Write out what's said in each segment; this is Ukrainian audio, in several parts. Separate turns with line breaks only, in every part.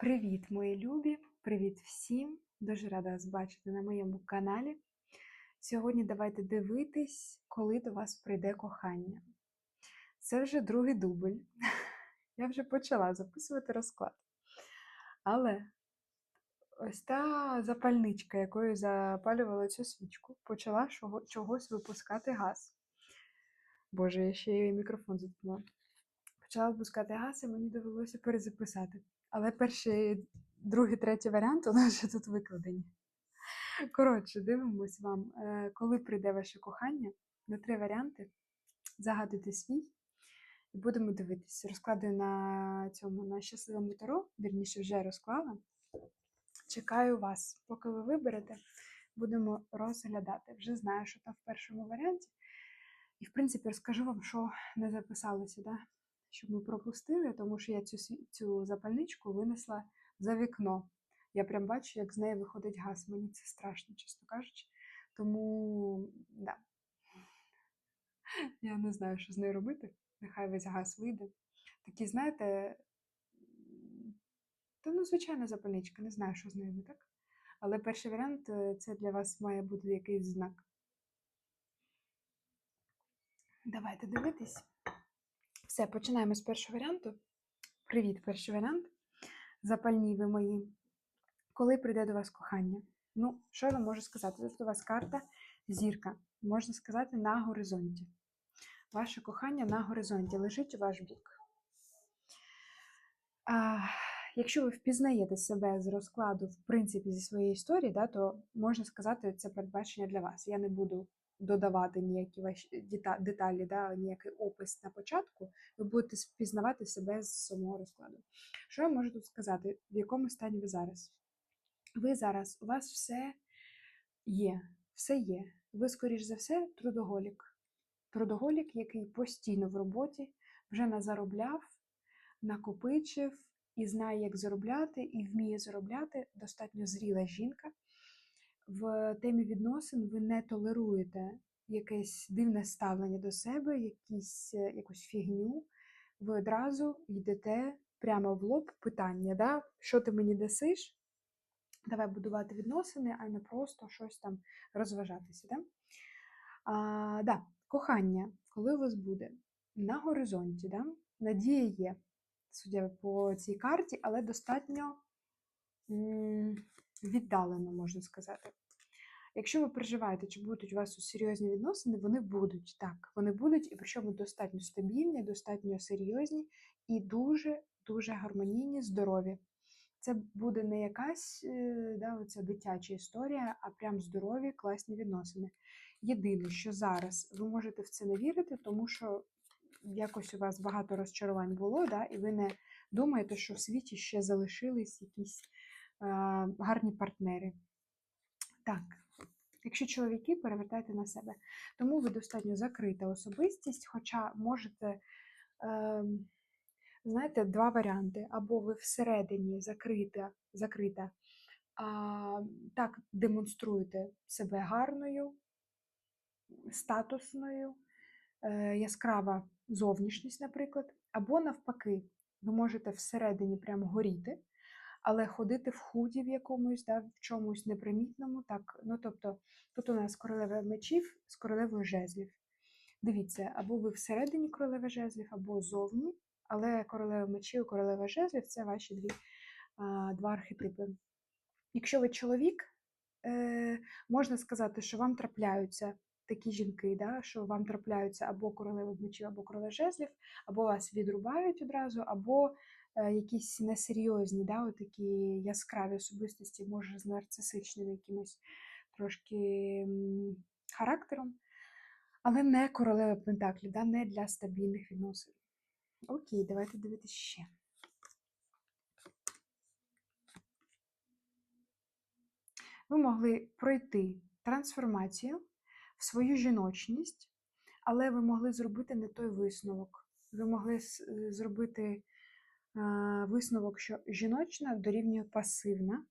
Привіт, мої любі! Привіт всім! Дуже рада вас бачити на моєму каналі. Сьогодні давайте дивитись, коли до вас прийде кохання. Це вже другий дубль. Я вже почала записувати розклад. Але ось та запальничка, якою запалювала цю свічку, почала чогось випускати газ. Боже, я ще й мікрофон заткнула. Почала випускати газ, і мені довелося перезаписати. Але перший, другий, третій варіант у нас вже тут викладені. Коротше, дивимось вам, е, коли прийде ваше кохання, на три варіанти. Загадуйте свій і будемо дивитися. Розкладую на цьому на щасливому таро, вірніше вже розклала. Чекаю вас. Поки ви виберете, будемо розглядати. Вже знаю, що там в першому варіанті. І, в принципі, розкажу вам, що не записалося, да? Щоб ми пропустили, тому що я цю, цю запальничку винесла за вікно. Я прям бачу, як з неї виходить газ. Мені це страшно, чесно кажучи. Тому, да. Я не знаю, що з нею робити. Нехай весь газ вийде. Такі, знаєте, та ну, звичайна запальничка, не знаю, що з нею не так. Але перший варіант е, це для вас має бути якийсь знак. Давайте дивитись. Все, починаємо з першого варіанту. Привіт, перший варіант. Запальні ви мої. Коли прийде до вас кохання? Ну, що я вам можу сказати? Тут у вас карта зірка. Можна сказати, на горизонті. Ваше кохання на горизонті лежить у ваш бік. А, якщо ви впізнаєте себе з розкладу, в принципі, зі своєї історії, да, то можна сказати, це передбачення для вас. Я не буду додавати ніякі ваші деталі, да, ніякий опис на початку. Ви будете впізнавати себе з самого розкладу. Що я можу тут сказати? В якому стані ви зараз? Ви зараз, у вас все є, все є. Ви, скоріш за все, трудоголік. Трудоголік, який постійно в роботі, вже назаробляв, накопичив і знає, як заробляти, і вміє заробляти. Достатньо зріла жінка. В темі відносин ви не толеруєте якесь дивне ставлення до себе, якісь, е, якусь фігню. Ви одразу йдете прямо в лоб питання, да? що ти мені дасиш? Давай будувати відносини, а не просто щось там розважатися. Да? А, да, кохання, коли у вас буде на горизонті, да? надія є, судя по цій карті, але достатньо віддалено, можна сказати. Якщо ви переживаєте, чи будуть у вас серйозні відносини, вони будуть так. Вони будуть, і причому достатньо стабільні, достатньо серйозні і дуже-дуже гармонійні, здорові. Це буде не якась е, да, оця дитяча історія, а прям здорові, класні відносини. Єдине, що зараз ви можете в це не вірити, тому що якось у вас багато розчарувань було, да, і ви не думаєте, що в світі ще залишились якісь е, гарні партнери. Так, якщо чоловіки, перевертайте на себе. Тому ви достатньо закрита особистість, хоча можете. Е, Знаєте, два варіанти. Або ви всередині закрита, закрита а, так демонструєте себе гарною, статусною, е, яскрава зовнішність, наприклад, або навпаки, ви можете всередині прямо горіти, але ходити в худі в якомусь, да, в чомусь непримітному. Так, ну тобто, тут у нас королева мечів з королевою жезлів. Дивіться, або ви всередині королеви жезлів, або зовні. Але королева мечів і королева жезлів це ваші дві, а, два архетипи. Якщо ви чоловік, е, можна сказати, що вам трапляються такі жінки, да, що вам трапляються або королева мечів, або королева жезлів, або вас відрубають одразу, або якісь несерйозні, да, такі яскраві особистості, може, з нарцисичним якимось трошки характером, але не королева Пентаклів, да, не для стабільних відносин. Окей, давайте дивитися ще. Ви могли пройти трансформацію в свою жіночність, але ви могли зробити не той висновок. Ви могли е, зробити висновок, що жіночна дорівнює пасивна,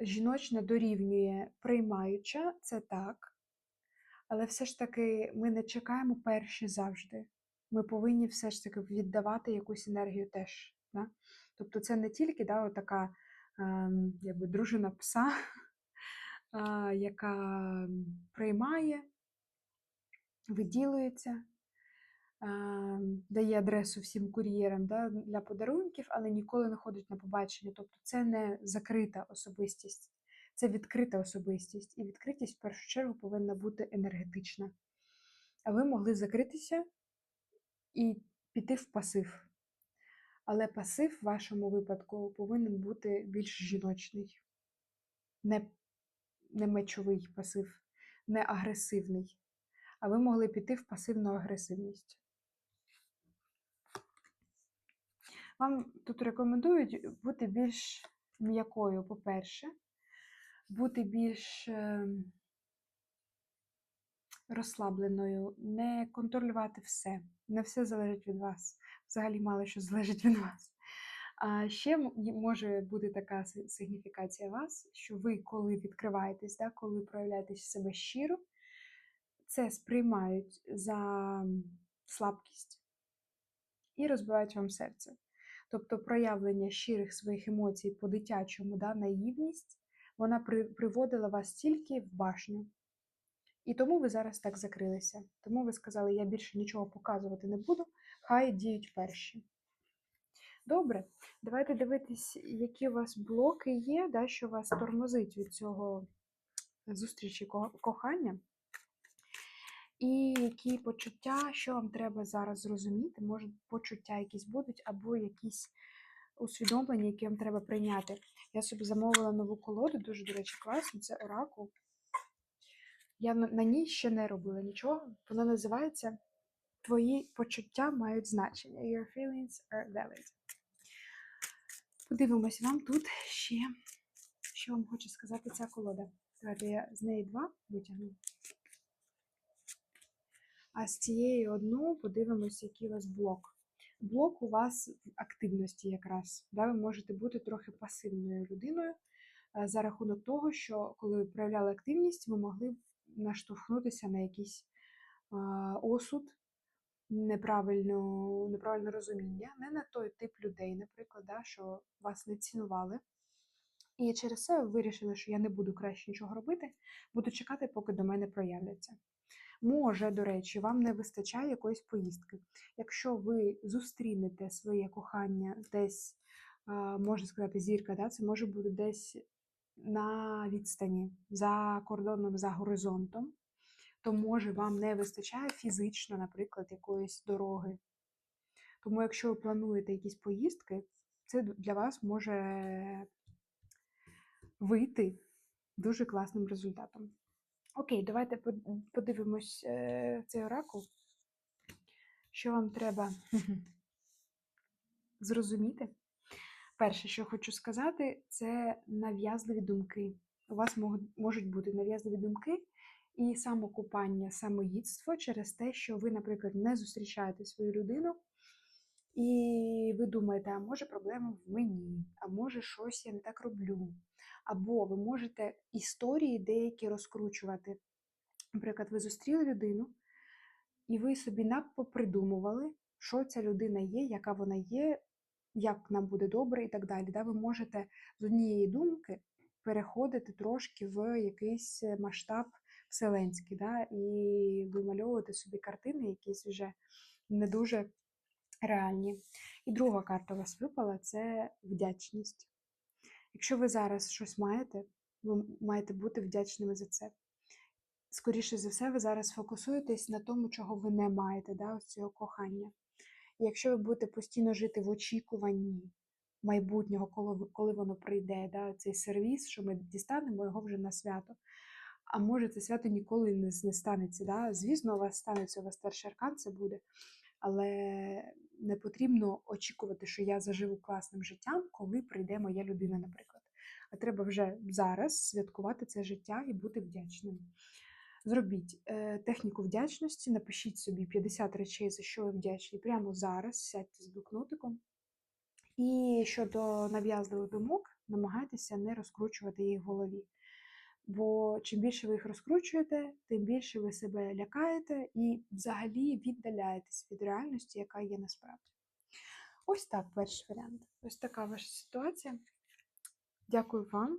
жіночна дорівнює приймаюча, це так. Але все ж таки ми не чекаємо перші завжди. Ми повинні все ж таки віддавати якусь енергію теж. Да? Тобто це не тільки да, така ем, якби дружина пса, яка приймає, виділується, дає адресу всім кур'єрам да, для подарунків, але ніколи не ходить на побачення. Тобто це не закрита особистість, це відкрита особистість. І відкритість в першу чергу повинна бути енергетична. А ви могли закритися і піти в пасив. Але пасив в вашому випадку повинен бути більш жіночний, не, не мечовий пасив, не агресивний. А ви могли піти в пасивну агресивність. Вам тут рекомендують бути більш м'якою, по-перше, бути більш ем, розслабленою, не контролювати все. Не все залежить від вас. Взагалі мало що залежить від вас. А ще може бути така сигніфікація вас, що ви, коли відкриваєтесь, да, коли проявляєте себе щиро, це сприймають за слабкість і розбивають вам серце. Тобто проявлення щирих своїх емоцій по-дитячому, да, наївність, вона при, приводила вас тільки в башню. І тому ви зараз так закрилися. Тому ви сказали, я більше нічого показувати не буду, хай діють перші. Добре, давайте дивитись, які у вас блоки є, да, що вас тормозить від цього зустрічі кохання. І які почуття, що вам треба зараз зрозуміти, може почуття якісь будуть, або якісь усвідомлення, які вам треба прийняти. Я собі замовила нову колоду, дуже, до речі, класно, це Оракул. Я на, ній ще не робила нічого. Вона називається Твої почуття мають значення. Your feelings are valid. Подивимось вам тут ще, що вам хоче сказати ця колода. Давайте я з неї два витягну. А з цієї одну подивимось, який у вас блок. Блок у вас в активності якраз. Да? Ви можете бути трохи пасивною людиною е, за рахунок того, що коли ви проявляли активність, ви могли наштовхнутися на якийсь осуд, неправильну, неправильне розуміння, не на той тип людей, наприклад, да, що вас не цінували. І через це ви вирішили, що я не буду краще нічого робити, буду чекати, поки до мене проявляться. Може, до речі, вам не вистачає якоїсь поїздки. Якщо ви зустрінете своє кохання десь, можна сказати, зірка, да, це може бути десь на відстані, за кордоном, за горизонтом, то може вам не вистачає фізично, наприклад, якоїсь дороги. Тому, якщо ви плануєте якісь поїздки, це для вас може вийти дуже класним результатом. Окей, давайте подивимось е, цей оракул. Що вам треба зрозуміти? Перше, що хочу сказати, це нав'язливі думки. У вас можуть бути нав'язливі думки і самокупання, самоїдство через те, що ви, наприклад, не зустрічаєте свою людину, і ви думаєте, а може проблема в мені, а може щось я не так роблю. Або ви можете історії деякі розкручувати. Наприклад, ви зустріли людину, і ви собі напопридумували, що ця людина є, яка вона є, як нам буде добре і так далі. Ви можете з однієї думки переходити трошки в якийсь масштаб вселенський, і вимальовувати собі картини, якісь вже не дуже реальні. І друга карта у вас випала це вдячність. Якщо ви зараз щось маєте, ви маєте бути вдячними за це. Скоріше за все, ви зараз фокусуєтесь на тому, чого ви не маєте, да, ось цього кохання. І якщо ви будете постійно жити в очікуванні майбутнього, коли, воно прийде, да, цей сервіс, що ми дістанемо його вже на свято. А може, це свято ніколи не, не станеться. Да? Звісно, у вас станеться, у вас перший аркан це буде, але не потрібно очікувати, що я заживу класним життям, коли прийде моя людина, наприклад. А треба вже зараз святкувати це життя і бути вдячним. Зробіть е, техніку вдячності, напишіть собі 50 речей, за що ви вдячні прямо зараз, сядьте з блокнотиком. І щодо нав'язливих думок, намагайтеся не розкручувати їх в голові. Бо чим більше ви їх розкручуєте, тим більше ви себе лякаєте і взагалі віддаляєтесь від реальності, яка є насправді. Ось так перший варіант. Ось така ваша ситуація. Дякую вам.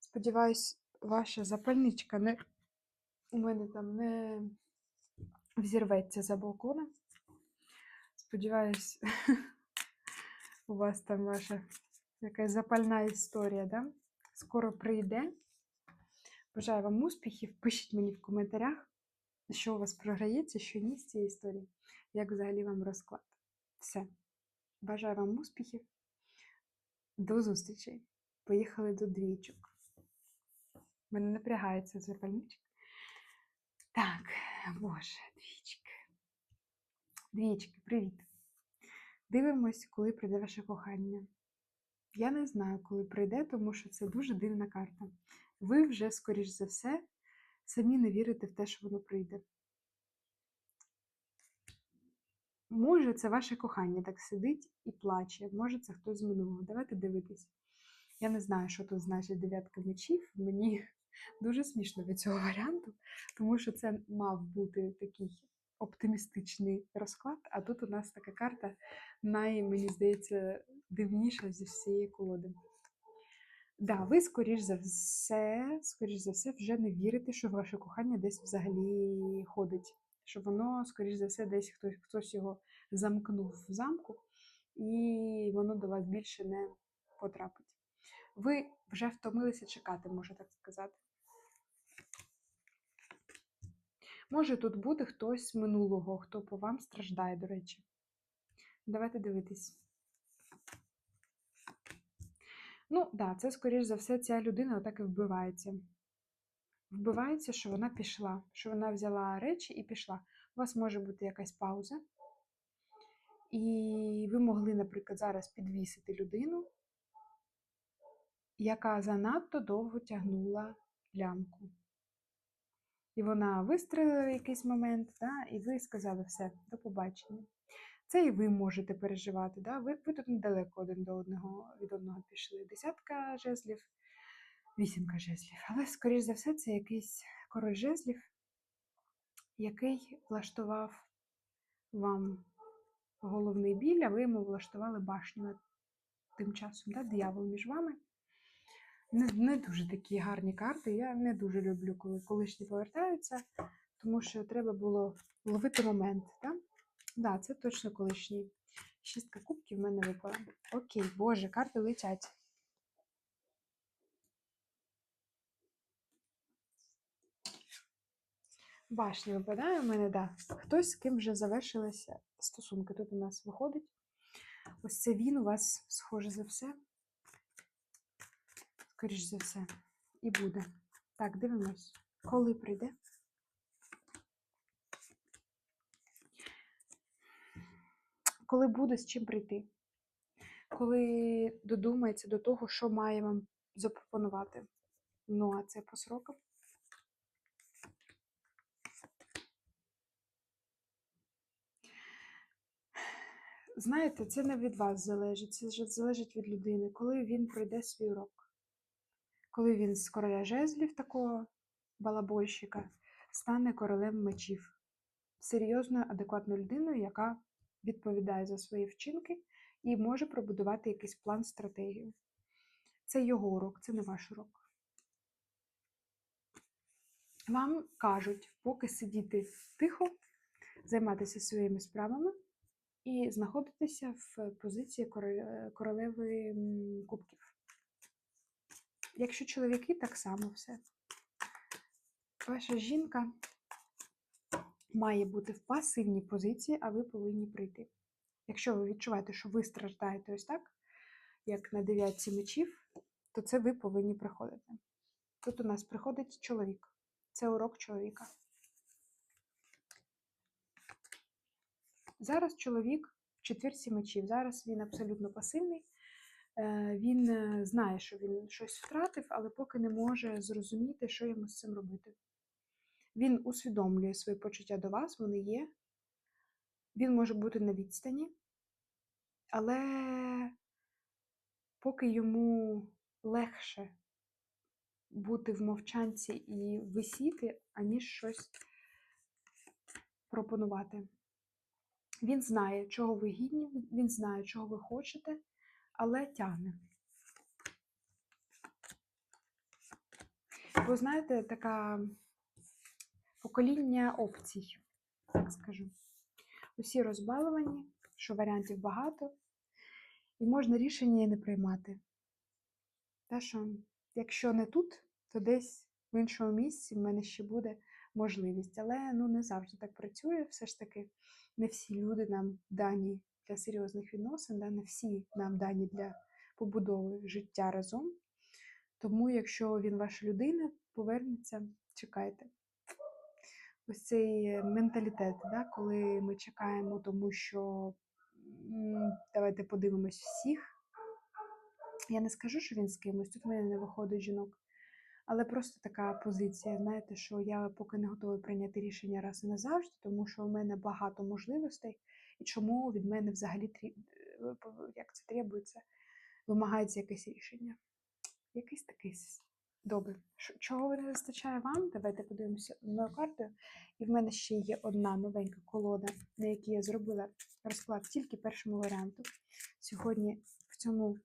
Сподіваюсь, ваша запальничка не у мене там не взірветься за балконом. Сподіваюсь, у вас там ваша якась запальна історія, да? Скоро прийде. Бажаю вам успіхів. Пишіть мені в коментарях, що у вас програється, що ні з цієї історії, як взагалі вам розклад. Все. Бажаю вам успіхів. До зустрічі. Поїхали до двічок. Мене напрягається запальничок. Так, боже, двічки. Двічки, привіт. Дивимось, коли прийде ваше кохання. Я не знаю, коли прийде, тому що це дуже дивна карта. Ви вже, скоріш за все, самі не вірите в те, що воно прийде. Може, це ваше кохання так сидить і плаче, може, це хтось з минулого. Давайте дивитись. Я не знаю, що тут значить дев'ятка мечів. Мені дуже смішно від цього варіанту, тому що це мав бути такий оптимістичний розклад, а тут у нас така карта, най, мені здається, дивніша зі всієї колоди. Да, ви, скоріш за все, скоріш за все, вже не вірите, що ваше кохання десь взагалі ходить. Що воно, скоріш за все, десь хтось, хтось його замкнув в замку, і воно до вас більше не потрапить. Ви вже втомилися чекати, можна так сказати. Може, тут буде хтось минулого, хто по вам страждає, до речі. Давайте дивитись. Ну, да, це, скоріш за все, ця людина отак і вбивається. Вбивається, що вона пішла, що вона взяла речі і пішла. У вас може бути якась пауза. І ви могли, наприклад, зараз підвісити людину, яка занадто довго тягнула лямку. І вона вистрелила в якийсь момент, да, і ви сказали все, до побачення. Це і ви можете переживати. Да? Ви, ви тут недалеко один до одного від одного пішли. Десятка жезлів, вісімка жезлів. Але, скоріш за все, це якийсь король жезлів, який влаштував вам головний біль, а ви йому влаштували башню тим часом, да? диявол між вами. Не, не дуже такі гарні карти. Я не дуже люблю, коли колишні повертаються, тому що треба було ловити момент. Так, да, це точно колишній. Шістка кубків в мене випала. Окей, боже, карти летять. Башня випадає у мене, да. Хтось з ким вже завершилися стосунки. Тут у нас виходить. Ось це він у вас, схоже за все. Скоріш за все, і буде. Так, дивимось, коли прийде. Коли буде з чим прийти, коли додумається до того, що має вам запропонувати. Ну, а це по срокам. Знаєте, це не від вас залежить, це залежить від людини, коли він пройде свій урок. Коли він з короля жезлів, такого балабольщика, стане королем мечів, серйозною, адекватною людиною, яка відповідає за свої вчинки і може пробудувати якийсь план, стратегію. Це його урок, це не ваш урок. Вам кажуть, поки сидіти тихо, займатися своїми справами і знаходитися в позиції королеви кубків. Якщо чоловіки, так само все. Ваша жінка має бути в пасивній позиції, а ви повинні прийти. Якщо ви відчуваєте, що ви страждаєте ось так, як на дев'ятці мечів, то це ви повинні приходити. Тут у нас приходить чоловік. Це урок чоловіка. Зараз чоловік в четвірці мечів. Зараз він абсолютно пасивний. Він знає, що він щось втратив, але поки не може зрозуміти, що йому з цим робити. Він усвідомлює свої почуття до вас, вони є. Він може бути на відстані, але поки йому легше бути в мовчанці і висіти, аніж щось пропонувати. Він знає, чого ви гідні, він знає, чого ви хочете, але тягне. Бо знаєте, така покоління опцій, так скажу. Усі розбаловані, що варіантів багато, і можна рішення і не приймати. Те, що якщо не тут, то десь в іншому місці в мене ще буде можливість. Але ну, не завжди так працює. Все ж таки, не всі люди нам дані для серйозних відносин, да? не всі нам дані для побудови життя разом. Тому, якщо він ваша людина, повернеться, чекайте. Ось цей менталітет, да? коли ми чекаємо, тому що давайте подивимось всіх. Я не скажу, що він з кимось, тут в мене не виходить жінок. Але просто така позиція, знаєте, що я поки не готова прийняти рішення раз і назавжди, тому що у мене багато можливостей, і чому від мене взагалі е, як це требується, вимагається якесь рішення. Якийсь такий. Добре. Чого не вистачає вам? Давайте подивимося мою картою. І в мене ще є одна новенька колода, на якій я зробила розклад тільки першому варіанту. Сьогодні в цьому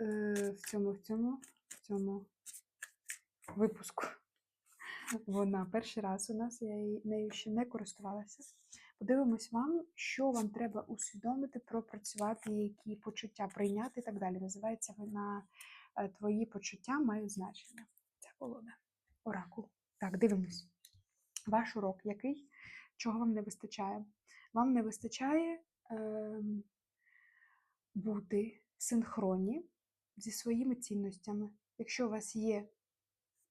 е, в цьому, в цьому, в цьому випуску. Вона перший раз у нас, я нею ще не користувалася. Подивимось вам, що вам треба усвідомити, пропрацювати, які почуття прийняти і так далі. Називається вона Твої почуття мають значення. Ця колода. Оракул. Так, дивимось. Ваш урок який? Чого вам не вистачає? Вам не вистачає ем, бути в синхроні зі своїми цінностями. Якщо у вас є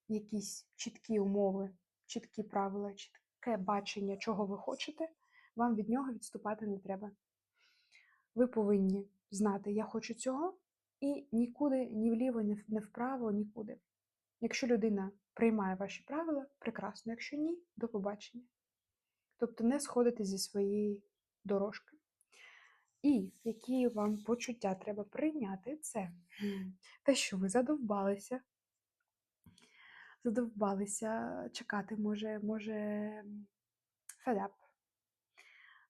якісь чіткі умови, чіткі правила, чітке бачення, чого ви хочете, вам від нього відступати не треба. Ви повинні знати, я хочу цього, і нікуди, ні вліво, ні вправо, нікуди. Якщо людина приймає ваші правила, прекрасно. Якщо ні, до побачення. Тобто не сходити зі своєї дорожки. І які вам почуття треба прийняти, це те, що ви задовбалися. Задовбалися чекати, може, може, федап.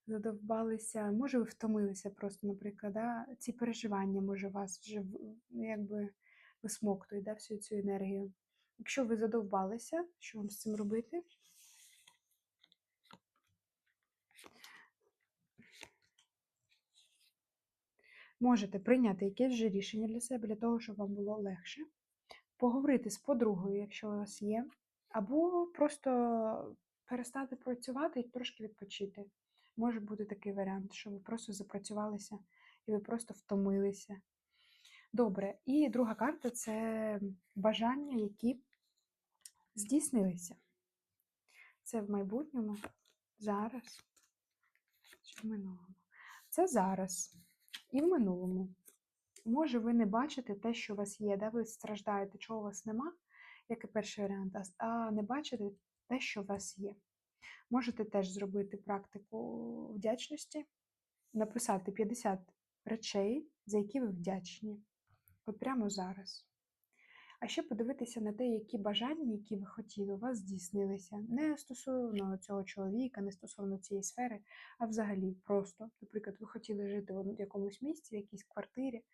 Задовбалися, може, ви втомилися просто, наприклад, да? ці переживання, може, вас вже ну, якби висмоктують да, всю цю енергію. Якщо ви задовбалися, що вам з цим робити? Можете прийняти якесь вже рішення для себе, для того, щоб вам було легше. Поговорити з подругою, якщо у вас є, або просто перестати працювати і трошки відпочити. Може бути такий варіант, що ви просто запрацювалися і ви просто втомилися. Добре, і друга карта це бажання, які здійснилися. Це в майбутньому, зараз чи в минулому. Це зараз і в минулому. Може, ви не бачите те, що у вас є, да? ви страждаєте, чого у вас нема, як і перший варіант, а не бачите те, що у вас є. Можете теж зробити практику вдячності, написати 50 речей, за які ви вдячні. От прямо зараз. А ще подивитися на те, які бажання, які ви хотіли, у вас здійснилися. Не стосовно цього чоловіка, не стосовно цієї сфери, а взагалі просто. Наприклад, ви хотіли жити в якомусь місці, в якійсь квартирі,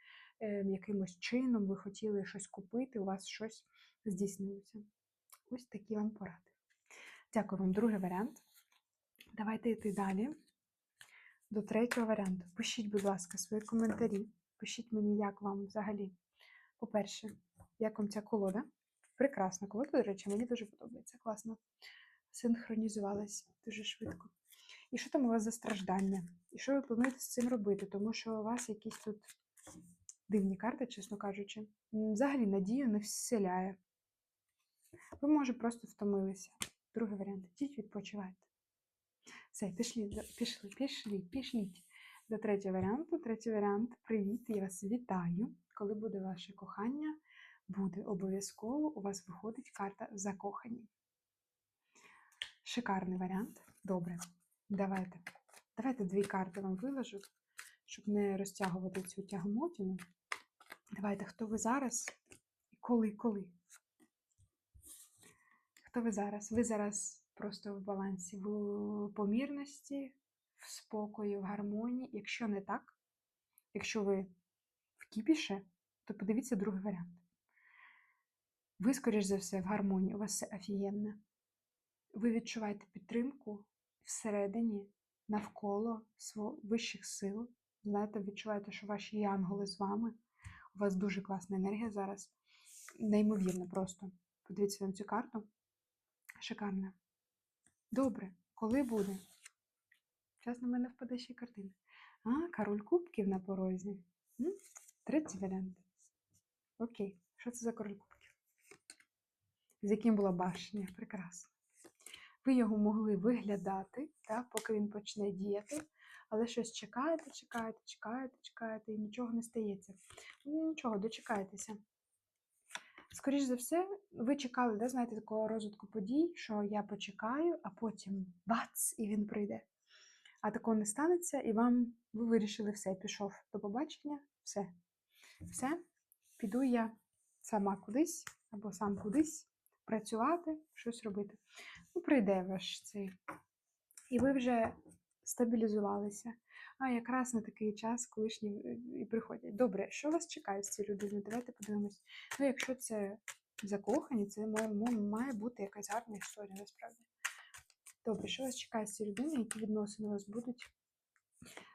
е, якимось чином ви хотіли щось купити, у вас щось здійснилося. Ось такі вам поради. Дякую вам, другий варіант. Давайте йти далі до третього варіанту. Пишіть, будь ласка, свої коментарі. Пишіть мені, як вам взагалі. По-перше, як вам ця колода? Прекрасна колода, до речі, мені дуже подобається. Класно. Синхронізувалась дуже швидко. І що там у вас за страждання? І що ви плануєте з цим робити? Тому що у вас якісь тут дивні карти, чесно кажучи. Взагалі надію не вселяє. Ви, може, просто втомилися. Другий варіант. Ідіть відпочивайте. Все, пішли, пішли, пішли, пішліть до третього варіанту. Третій варіант. Привіт, я вас вітаю. Коли буде ваше кохання, буде обов'язково у вас виходить карта закохані. Шикарний варіант. Добре. Давайте. Давайте дві карти вам виложу, щоб не розтягувати цю тягомотину. Давайте, хто ви зараз і коли, коли? Хто ви зараз? Ви зараз просто в балансі, в помірності, в спокої, в гармонії. Якщо не так, якщо ви в кіпіше, то подивіться другий варіант. Ви, скоріш за все, в гармонії, у вас все офігенне. Ви відчуваєте підтримку всередині, навколо вищих сил. Знаєте, відчуваєте, що ваші янголи з вами. У вас дуже класна енергія зараз. Неймовірно просто. Подивіться на цю карту. Шикарна. Добре, коли буде? Зараз на мене впаде ще картина. А, король кубків на порозі. Третій варіант. Окей, що це за король кубків? З яким була башня? Прекрасно. Ви його могли виглядати, так, поки він почне діяти, але щось чекаєте, чекаєте, чекаєте, чекаєте, і нічого не стається. Нічого, дочекайтеся. Скоріше за все, ви чекали, да, знаєте, такого розвитку подій, що я почекаю, а потім бац, і він прийде. А такого не станеться, і вам ви вирішили все, пішов до побачення, все. Все, піду я сама кудись або сам кудись працювати, щось робити. Ну, прийде ваш цей. І ви вже стабілізувалися. А якраз на такий час колишні е, і приходять. Добре, що вас чекає з цією людиною? Давайте подивимось. Ну, якщо це закохані, це має, має бути якась гарна історія, насправді. Добре, що вас чекає з цією людиною, які відносини у вас будуть?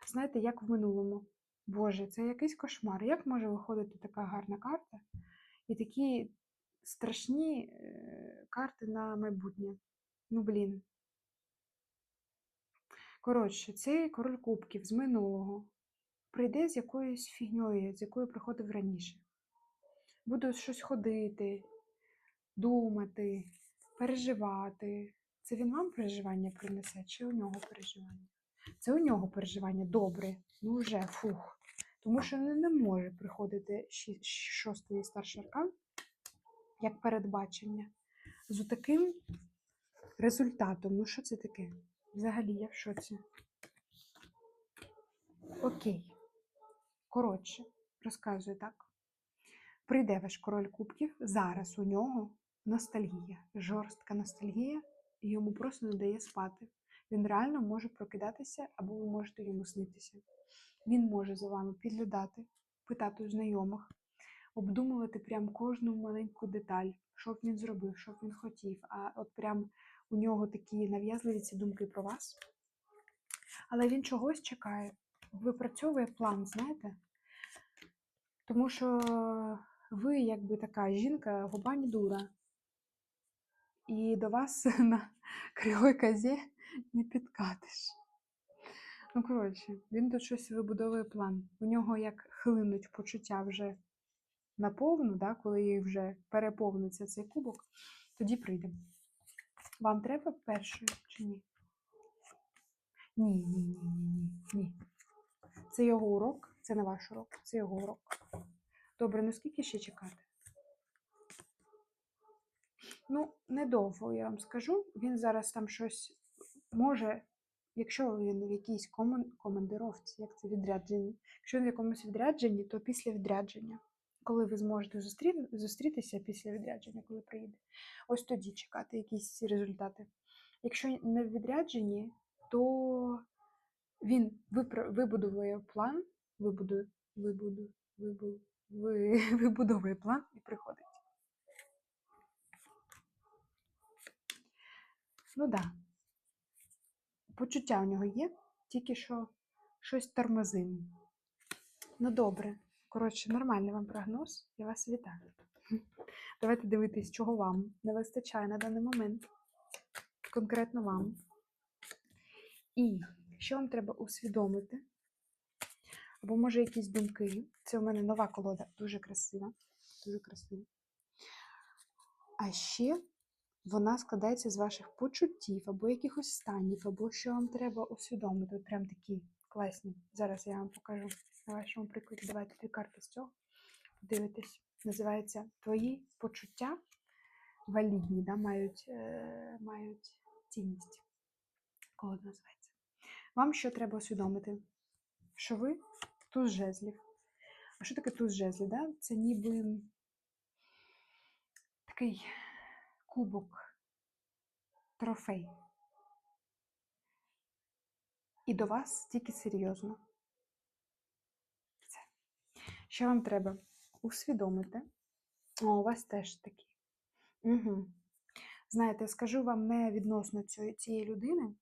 Знаєте, як в минулому. Боже, це якийсь кошмар. Як може виходити така гарна карта і такі страшні е, карти на майбутнє? Ну, блін. Коротше, цей король кубків з минулого прийде з якоюсь фігньою, з якою приходив раніше. Буду щось ходити, думати, переживати. Це він вам переживання принесе, чи у нього переживання? Це у нього переживання добре, ну вже фух. Тому що не, не може приходити шостий старший аркан як передбачення з таким результатом. Ну, що це таке? Взагалі, я в шоці. Окей. Коротше, розказую так. Прийде ваш король кубків. Зараз у нього ностальгія, жорстка ностальгія, і йому просто не дає спати. Він реально може прокидатися, або ви можете йому снитися. Він може за вами підглядати, питати у знайомих, обдумувати прям кожну маленьку деталь, що б він зробив, що б він хотів. А от прям у нього такі нав'язливі ці думки про вас. Але він чогось чекає, випрацьовує план, знаєте? Тому що ви, якби така жінка, губа не дура. І до вас на кривой козі не підкатиш. Ну, коротше, він тут щось вибудовує план. У нього як хлинуть почуття вже наповну, да, коли вже переповниться цей кубок, тоді прийде. Вам треба першою чи ні? Ні, ні, ні, ні, ні, ні. Це його урок, це не ваш урок, це його урок. Добре, ну скільки ще чекати? Ну, недовго, я вам скажу. Він зараз там щось може, якщо він в якійсь командировці, як це відрядженні. Якщо він в якомусь відрядженні, то після відрядження. Коли ви зможете зустрі... зустрітися після відрядження, коли приїде, ось тоді чекати якісь результати. Якщо не в відрядженні, то він вибудовує план, вибудує, вибудує, вибу, ви, вибудовує план і приходить. Ну так. Да. Почуття у нього є, тільки що щось тормозим. Ну добре. Коротше, нормальний вам прогноз. Я вас вітаю. Давайте дивитись, чого вам не вистачає на даний момент. Конкретно вам. І що вам треба усвідомити? Або, може, якісь думки. Це у мене нова колода, дуже красива. Дуже красива. А ще вона складається з ваших почуттів, або якихось станів, або що вам треба усвідомити. Прям такі класні. Зараз я вам покажу на вашому прикладі. Давайте дві карти з цього. Подивитись. Називається Твої почуття валідні, да, мають, е, мають цінність. Колода називається. Вам що треба усвідомити? Що ви туз жезлів. А що таке туз жезлів? Да? Це ніби такий кубок трофей. І до вас тільки серйозно. Все. Що вам треба? Усвідомити. О, у вас теж такі. Угу. Знаєте, скажу вам не відносно цієї, цієї людини,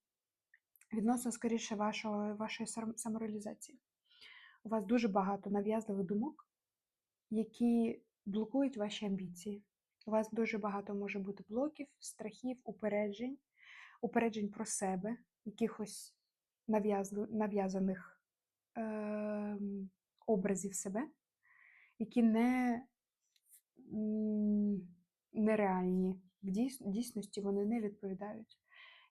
відносно скоріше вашого, вашої самореалізації. У вас дуже багато нав'язливих думок, які блокують ваші амбіції. У вас дуже багато може бути блоків, страхів, упереджень, упереджень про себе, якихось нав'язаних ем, образів себе, які не, нереальні. В дійсності вони не відповідають.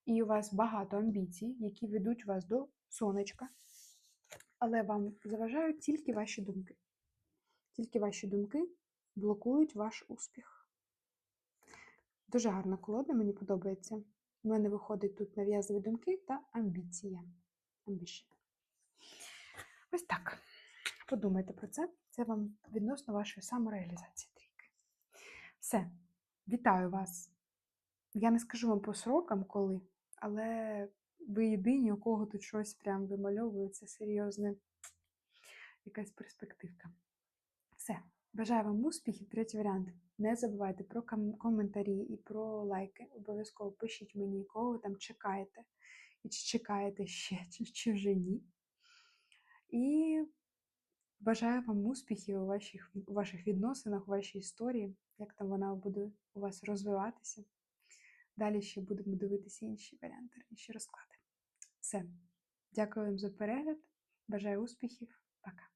І у вас багато амбіцій, які ведуть вас до сонечка, але вам заважають тільки ваші думки. Тільки ваші думки блокують ваш успіх. Дуже гарна колода, мені подобається. У мене виходить тут нав'язливі думки та амбіція. Ambition. Ось так. Подумайте про це. Це вам відносно вашої самореалізації трійки. Все. Вітаю вас. Я не скажу вам по срокам, коли, але ви єдині, у кого тут щось прям вимальовується серйозне, якась перспективка. Все. Бажаю вам успіхів. Третій варіант. Не забувайте про коментарі і про лайки. Обов'язково пишіть мені, кого ви там чекаєте, і чи чекаєте ще, чи, чи вже ні. І бажаю вам успіхів у ваших, у ваших відносинах, у вашій історії, як там вона буде у вас розвиватися. Далі ще будемо дивитися інші варіанти, інші розклади. Все. Дякую вам за перегляд. Бажаю успіхів. Пока.